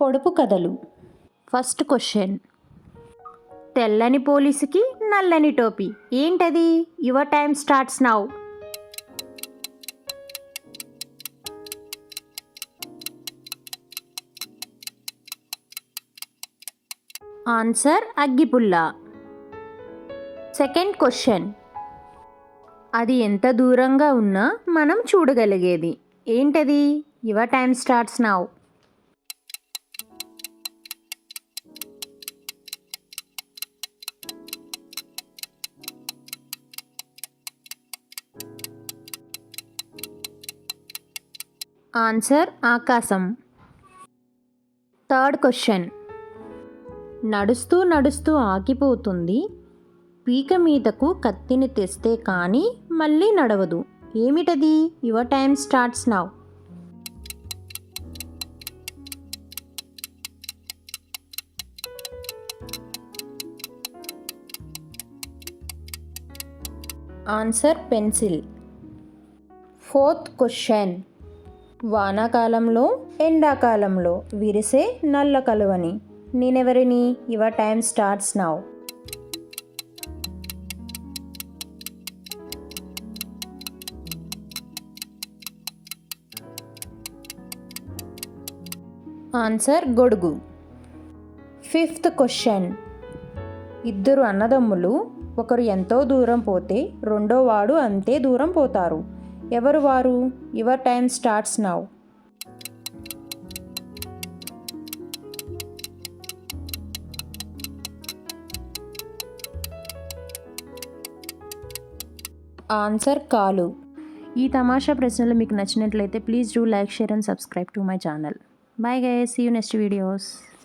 పొడుపు కథలు. First question. తెల్లని పోలీసుకి నల్లని టోపీ. ఏంటది? Your time starts now. Answer అగ్గిపుల్ల. Second question. అది ఎంత దూరంగా ఉన్నా మనం చూడగలిగేది. ఏంటది? Your time starts now. Answer ఆకాశం. Third question. నడుస్తూ నడుస్తూ ఆగిపోతుంది. పీక మీదకు కత్తిని తెస్తే కానీ మళ్ళీ నడవదు. ఏమిటది? Your time starts now. Answer pencil. Fourth question. వానాకాలంలో ఎండాకాలంలో విరిసే నల్ల కలువని. నేనెవరిని? Your time starts now. Answer గొడుగు. Fifth question. ఇద్దరు అన్నదమ్ములు ఒకరు ఎంతో దూరం పోతే రెండో వాడు అంతే దూరం పోతారు. ఎవరు వారు? Your time starts now. Answer కాలు. ఈ తమాషా ప్రశ్నలు మీకు నచ్చినట్లయితే please do like share and subscribe to my channel. Bye guys see you next videos.